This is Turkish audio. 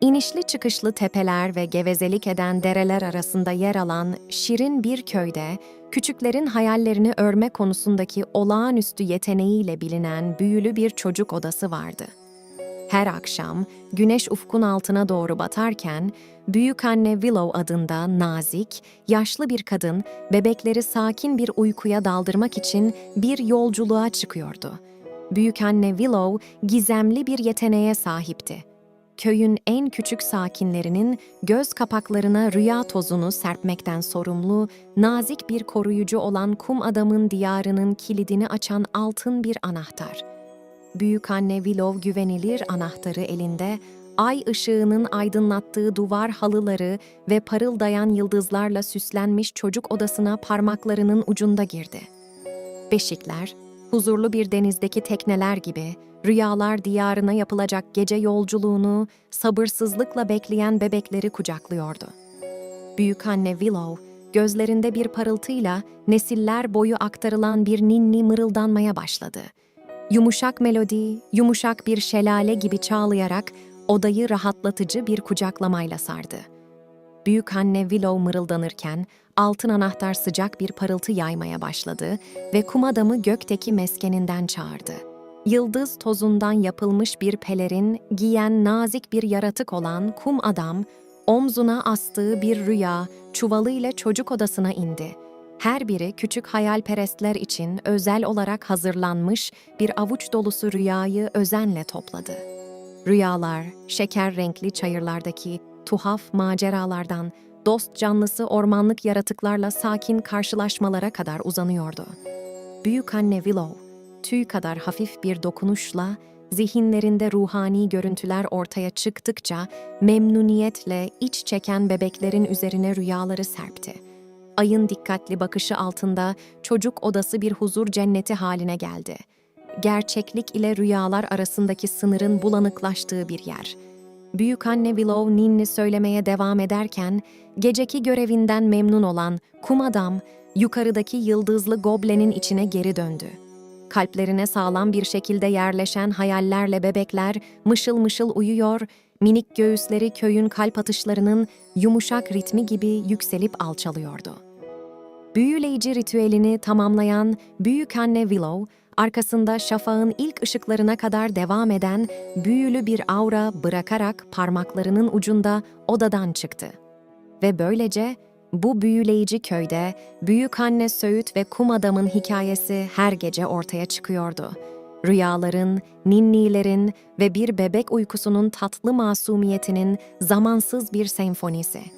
İnişli çıkışlı tepeler ve gevezelik eden dereler arasında yer alan şirin bir köyde, küçüklerin hayallerini örme konusundaki olağanüstü yeteneğiyle bilinen büyülü bir çocuk odası vardı. Her akşam güneş ufkun altına doğru batarken, büyük anne Willow adında nazik, yaşlı bir kadın bebekleri sakin bir uykuya daldırmak için bir yolculuğa çıkıyordu. Büyük anne Willow gizemli bir yeteneğe sahipti köyün en küçük sakinlerinin göz kapaklarına rüya tozunu serpmekten sorumlu, nazik bir koruyucu olan kum adamın diyarının kilidini açan altın bir anahtar. Büyük anne Willow güvenilir anahtarı elinde, ay ışığının aydınlattığı duvar halıları ve parıldayan yıldızlarla süslenmiş çocuk odasına parmaklarının ucunda girdi. Beşikler, huzurlu bir denizdeki tekneler gibi rüyalar diyarına yapılacak gece yolculuğunu sabırsızlıkla bekleyen bebekleri kucaklıyordu. Büyük anne Willow, gözlerinde bir parıltıyla nesiller boyu aktarılan bir ninni mırıldanmaya başladı. Yumuşak melodi, yumuşak bir şelale gibi çağlayarak odayı rahatlatıcı bir kucaklamayla sardı. Büyük anne Willow mırıldanırken altın anahtar sıcak bir parıltı yaymaya başladı ve kum adamı gökteki meskeninden çağırdı. Yıldız tozundan yapılmış bir pelerin giyen nazik bir yaratık olan kum adam, omzuna astığı bir rüya çuvalıyla çocuk odasına indi. Her biri küçük hayalperestler için özel olarak hazırlanmış bir avuç dolusu rüyayı özenle topladı. Rüyalar, şeker renkli çayırlardaki tuhaf maceralardan dost canlısı ormanlık yaratıklarla sakin karşılaşmalara kadar uzanıyordu. Büyük anne Willow, tüy kadar hafif bir dokunuşla zihinlerinde ruhani görüntüler ortaya çıktıkça memnuniyetle iç çeken bebeklerin üzerine rüyaları serpti. Ayın dikkatli bakışı altında çocuk odası bir huzur cenneti haline geldi. Gerçeklik ile rüyalar arasındaki sınırın bulanıklaştığı bir yer. Büyük anne Willow ninni söylemeye devam ederken geceki görevinden memnun olan kum adam yukarıdaki yıldızlı goblenin içine geri döndü. Kalplerine sağlam bir şekilde yerleşen hayallerle bebekler mışıl mışıl uyuyor, minik göğüsleri köyün kalp atışlarının yumuşak ritmi gibi yükselip alçalıyordu. Büyüleyici ritüelini tamamlayan Büyük Anne Willow, arkasında şafağın ilk ışıklarına kadar devam eden büyülü bir aura bırakarak parmaklarının ucunda odadan çıktı. Ve böylece bu büyüleyici köyde büyük anne Söğüt ve kum adamın hikayesi her gece ortaya çıkıyordu. Rüyaların, ninnilerin ve bir bebek uykusunun tatlı masumiyetinin zamansız bir senfonisi.